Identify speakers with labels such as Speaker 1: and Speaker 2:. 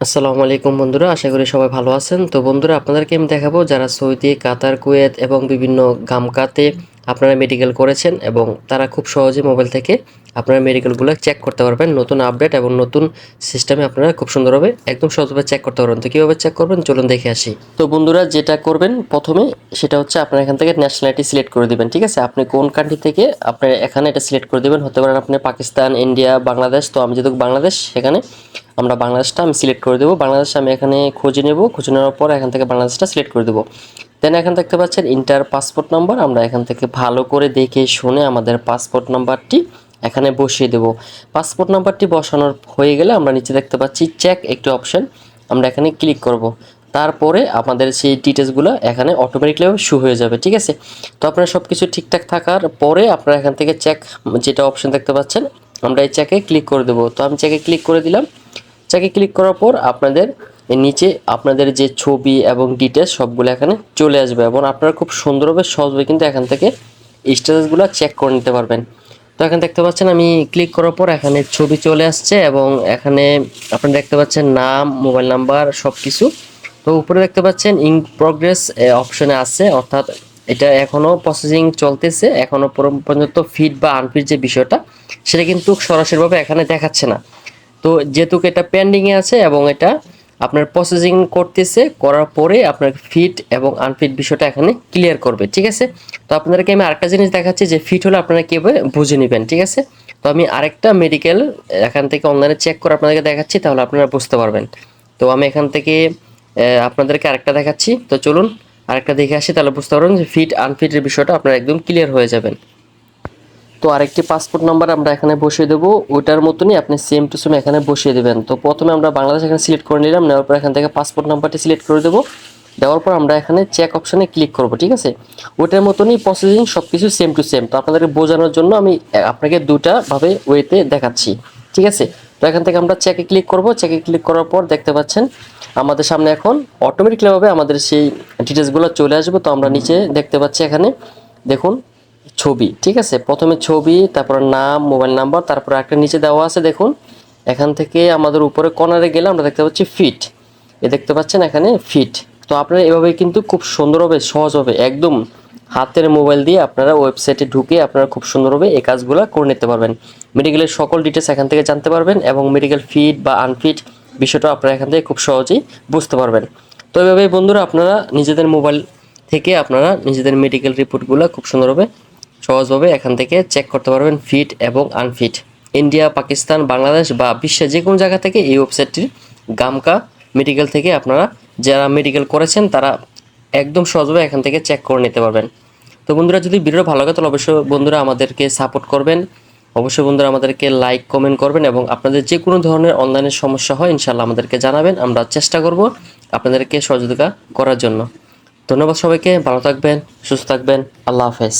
Speaker 1: আসসালামু আলাইকুম বন্ধুরা, আশা করি সবাই ভালো আছেন। তো বন্ধুরা, আপনাদেরকে আমি দেখাবো যারা সৌদি, কাতার, কুয়েত এবং বিভিন্ন গামকাতে আপনারা মেডিকেল করেছেন এবং তারা খুব সহজে মোবাইল থেকে আপনারা মেডিকেলগুলো চেক করতে পারবেন। নতুন আপডেট এবং নতুন সিস্টেমে আপনারা খুব সুন্দরভাবে একদম সহজভাবে চেক করতে পারবেন। তো কীভাবে চেক করবেন? চলুন দেখে আসি। তো বন্ধুরা, যেটা করবেন প্রথমে, সেটা হচ্ছে আপনার এখান থেকে ন্যাশনালিটি সিলেক্ট করে দিবেন, ঠিক আছে? আপনি কোন কান্ট্রি থেকে আপনার এখানে এটা সিলেক্ট করে দিবেন? হতে পারেন আপনি পাকিস্তান, ইন্ডিয়া, বাংলাদেশ। তো আমি যেহেতু বাংলাদেশ, সেখানে আমরা বাংলাদেশটা আমি সিলেক্ট করে দেবো। বাংলাদেশ আমি এখানে খুঁজে নেব। খুঁজে নেওয়ার পর এখান থেকে বাংলাদেশটা সিলেক্ট করে দেবো। দেন এখান দেখতে পাচ্ছেন ইন্টার পাসপোর্ট নাম্বার আমরা এখান থেকে ভালো করে দেখে শুনে আমাদের পাসপোর্ট নাম্বারটি এখানে বসিয়ে দেব। পাসপোর্ট নাম্বারটি বসানোর হয়ে গেলে আমরা নিচে দেখতে পাচ্ছি চেক একটি অপশন আমরা এখানে ক্লিক করব। তারপরে আমাদের সেই ডিটেলসগুলো এখানে অটোমেটিকলিভাবে শু হয়ে যাবে, ঠিক আছে? তো আপনার সব কিছু ঠিকঠাক থাকার পরে আপনারা এখান থেকে চেক যেটা অপশন দেখতে পাচ্ছেন, আমরা এই চেকে ক্লিক করে দেবো। তো আমি চেকে ক্লিক করে দিলাম। চেকে ক্লিক করার পর আপনাদের নিচে আপনাদের যে ছবি এবং ডিটেলস সবগুলো এখানে চলে আসবে এবং আপনারা খুব সুন্দরভাবে সহজভাবে কিন্তু এখান থেকে স্ট্যাটাসগুলো চেক করে নিতে পারবেন। তো এখানে দেখতে পাচ্ছেন আমি ক্লিক করার পর এখানে ছবি চলে আসছে এবং এখানে আপনারা দেখতে পাচ্ছেন নাম মোবাইল নাম্বার সব কিছু তো উপরে দেখতে পাচ্ছেন ইন প্রগ্রেস অপশনে আছে, অর্থাৎ এটা এখনও প্রসেসিং চলতেছে এখনও পর্যন্ত ফিট বা আনফিট যে বিষয়টা, সেটা কিন্তু সরাসরিভাবে এখানে দেখাচ্ছে না। তো যেহেতু এটা পেন্ডিংয়ে আছে এবং এটা আপনার প্রসেসিং করতেছে, করার পরে আপনার ফিট এবং আনফিট বিষয়টা এখানে ক্লিয়ার করবে, ঠিক আছে? তো আপনাদেরকে আমি আরেকটা জিনিস দেখাচ্ছি যে ফিট হলে আপনারা কীভাবে বুঝে নেবেন, ঠিক আছে? তো আমি আরেকটা মেডিকেল এখান থেকে অনলাইনে চেক করে আপনাদেরকে দেখাচ্ছি, তাহলে আপনারা বুঝতে পারবেন। তো আমি এখান থেকে আপনাদেরকে আরেকটা দেখাচ্ছি। তো চলুন আরেকটা দেখে আসি, তাহলে বুঝতে পারবেন যে ফিট আনফিটের বিষয়টা আপনারা একদম ক্লিয়ার হয়ে যাবেন। তো আরেকটি পাসপোর্ট নাম্বার আমরা এখানে বসিয়ে দেবো। ওইটার মতনই আপনি সেম টু সেম এখানে বসিয়ে দেবেন। তো প্রথমে আমরা বাংলাদেশ এখানে সিলেক্ট করে নিলাম, নেওয়ার পর এখান থেকে পাসপোর্ট নাম্বারটি সিলেক্ট করে দেবো। দেওয়ার পর আমরা এখানে চেক অপশানে ক্লিক করব, ঠিক আছে? ওইটার মতনই প্রসেসিং সব কিছু সেম টু সেম তো আপনাদেরকে বোঝানোর জন্য আমি আপনাকে দুটা ভাবে ওয়েতে দেখাচ্ছি, ঠিক আছে? তো এখান থেকে আমরা চেকে ক্লিক করব। চেকে ক্লিক করার পর দেখতে পাচ্ছেন, আমাদের সামনে এখন অটোমেটিকলিভাবে আমাদের সেই ডিটেলসগুলো চলে আসবে। তো আমরা নিচে দেখতে পাচ্ছি এখানে, দেখুন ছবি, ঠিক আছে? প্রথমে ছবি, তারপর নাম, মোবাইল নাম্বার, তারপর একটা নিচে দেওয়া আছে, দেখুন। এখান থেকে আমাদের উপরে কর্নারে গেলে আমরা দেখতে পাচ্ছি ফিট। এ দেখতে পাচ্ছেন এখানে ফিট। তো আপনারা এভাবে কিন্তু খুব সুন্দরভাবে সহজভাবে একদম হাতের মোবাইল দিয়ে আপনারা ওয়েবসাইটে ঢুকে আপনারা খুব সুন্দরভাবে এই কাজগুলো করে নিতে পারবেন। মেডিকেলের সকল ডিটেলস এখান থেকে জানতে পারবেন এবং মেডিকেল ফিট বা আনফিট বিষয়টা আপনারা এখান থেকে খুব সহজেই বুঝতে পারবেন। তো এভাবেই বন্ধুরা আপনারা নিজেদের মোবাইল থেকে আপনারা নিজেদের মেডিকেল রিপোর্টগুলো খুব সুন্দরভাবে সহজভাবে এখান থেকে চেক করতে পারবেন ফিট এবং আনফিট ইন্ডিয়া পাকিস্তান বাংলাদেশ বা বিশ্বের যে কোনো জায়গা থেকে এই ওয়েবসাইটটির গামকা মেডিকেল থেকে আপনারা যারা মেডিকেল করেছেন, তারা একদম সহজভাবে এখান থেকে চেক করে নিতে পারবেন। তো বন্ধুরা, যদি ভিডিও ভালো লাগে, তাহলে অবশ্যই বন্ধুরা আমাদেরকে সাপোর্ট করবেন। অবশ্যই বন্ধুরা আমাদেরকে লাইক কমেন্ট করবেন এবং আপনাদের যে কোনো ধরনের অনলাইনের সমস্যা হয় ইনশাল্লাহ আমাদেরকে জানাবেন। আমরা চেষ্টা করব আপনাদেরকে সহযোগিতা করার জন্য। ধন্যবাদ সবাইকে, ভালো থাকবেন, সুস্থ থাকবেন, আল্লাহ হাফেজ।